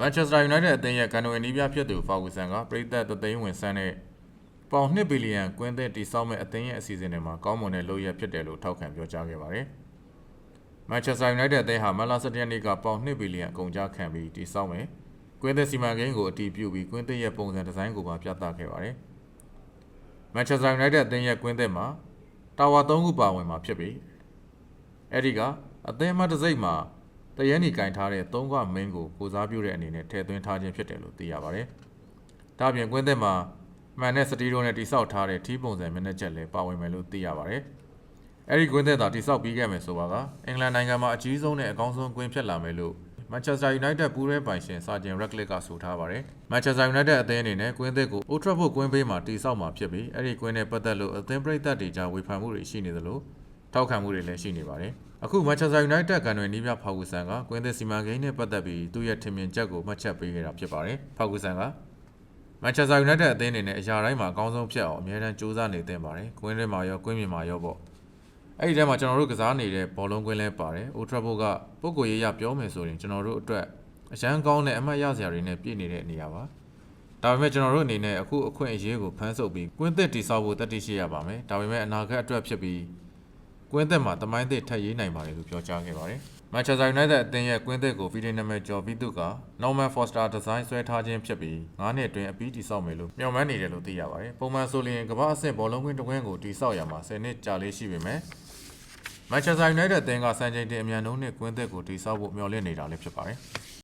Manchester United အသင်းရဲ့ကန်နိုဝင်နီးပြဖြစ်သူဖာဂူဆန်ကပြည်သက်သသိန်းဝင်ဆန်းတဲ့ပေါင်2ဘီလီယံကွင်းသစ်တိစောက်မဲ့အသင်းရဲ့အစီအစဉ်တွေမှာကောင်းမွန်တဲ့လုပ်ရဖြစ်တယ်လို့ထောက်ခံပြောကြားခဲ့ပါတယ်။ Manchester United အသင်းဟာမန်လာစတီယန်နီကပေါင်2ဘီလီယံအကုန်ကြားခံပြီးတိစောက်မယ်။ကွင်းသစ်စီမံကိန်းကိုအတည်ပြုပြီးကွင်းသစ်ရဲ့ပုံစံဒီဇိုင်းကိုပါပြသခဲ့ပါတယ်။ Manchester United အသင်းရဲ့ကွင်းသစ်မှာတာဝါ3ခုပါဝင်မှာဖြစ်ပြီးအဲ့ဒီကအသင်းအမတ်တစ်စိတ်မှာ တရဲနီကင်ထားတဲ့၃ခွမင်းကိုကိုစားပြုတဲ့အနေနဲ့ထည့်သွင်းထားခြင်းဖြစ်တယ်လို့သိရပါတယ်။ဒါ့အပြင်ကွင်းသစ်မှာမှန်တဲ့စတီရိုနဲ့တိစောက်ထားတဲ့ထီးပုံစံမျက်နှာချက်လည်းပါဝင်မယ်လို့သိရပါတယ်။အဲ့ဒီကွင်းသစ်သာတိစောက်ပြီးခဲ့မယ်ဆိုပါကအင်္ဂလန်နိုင်ငံမှာအကြီးဆုံးနဲ့အကောင်းဆုံးကွင်းဖြစ်လာမယ်လို့ Manchester United ပူးရဲပိုင်ရှင်စာဂျင်ရက်လစ်ကဆိုထားပါတယ်။ Manchester United အသင်းအနေနဲ့ကွင်းသစ်ကို Old Trafford ကွင်းဘေးမှာတိစောက်မှာဖြစ်ပြီးအဲ့ဒီကွင်းနဲ့ပတ်သက်လို့အသင်းပရိသတ်တွေကြားဝေဖန်မှုတွေရှိနေသလို ထောက်ခံမှုတွေလည်းရှိနေပါတယ်။အခု Manchester United ကန်တွေနီးပြဖာဂူဆန်ကကွင်းသစ်စီမံကိန်းနဲ့ပတ်သက်ပြီးသူ့ရဲ့ထင်မြင်ချက်ကိုမှတ်ချက်ပေးခဲ့တာဖြစ်ပါတယ်။ဖာဂူဆန်က Manchester United အသင်းအနေနဲ့အရာတိုင်းမှာအကောင်းဆုံးဖြစ်အောင်အမြဲတမ်းကြိုးစားနေသင့်ပါတယ်။ကွင်းထဲမှာရောကွင်းပြင်မှာရောပေါ့။အဲ့ဒီထဲမှာကျွန်တော်တို့ကစားနေတဲ့ဘောလုံးကွင်းလဲပါတယ်။ Old Trafford ကပုံကိုရေးရပြောမယ်ဆိုရင်ကျွန်တော်တို့အတွက်အရန်ကောင်းတဲ့အမှတ်ရစရာတွေနဲ့ပြည့်နေတဲ့နေရာပါ။ဒါပေမဲ့ကျွန်တော်တို့အနေနဲ့အခုအခွင့်အရေးကိုဖမ်းဆုပ်ပြီးကွင်းသစ်တိစောက်ဖို့တတ်သိရှိရပါမယ်။ဒါပေမဲ့အနာဂတ်အတွက်ဖြစ်ပြီး ကွင်းသစ်မှာတမိုင်းသစ်ထပ်ရေးနိုင်ပါတယ်လို့ပြောကြားခဲ့ပါတယ်။ Manchester United အသင်းရဲ့ကွင်းသစ်ကိုဗီဒီနာမည်ကျော်ပြီးသူက Norman Foster Design ဆွဲထားခြင်းဖြစ်ပြီး9နှစ်အတွင်းအပြီးတိစောက်မယ်လို့မျှော်မှန်းနေတယ်လို့သိရပါတယ်။ပုံမှန်ဆိုရင်ကမ္ဘာအဆင့်ဘောလုံးကွင်းတစ်ကွင်းကိုတိစောက်ရမှာ10နှစ်ကြာလေးရှိပေမဲ့ Manchester United အသင်းကစံချိန်တင်အမြန်နှုန်းနဲ့ကွင်းသစ်ကိုတိစောက်ဖို့မျှော်လင့်နေတာလည်းဖြစ်ပါတယ်။